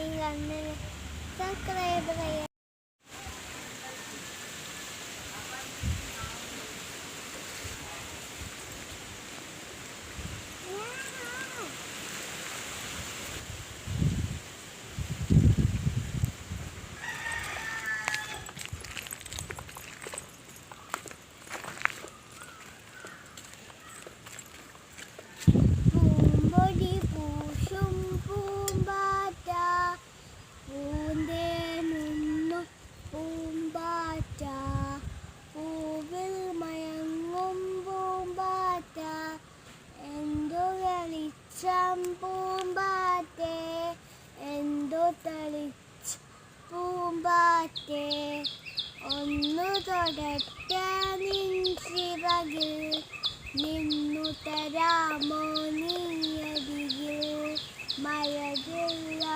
நீங்கள் வந்து പൂമ്പാറ്റേ എന്തോ തളിച്ച പൂമ്പാറ്റേ. ഒന്നു തൊടട്ടെ നിൻ ചിറകിൽ നിന്നു തരാമോ നീയതിയിൽ മഴകില്ലാണോ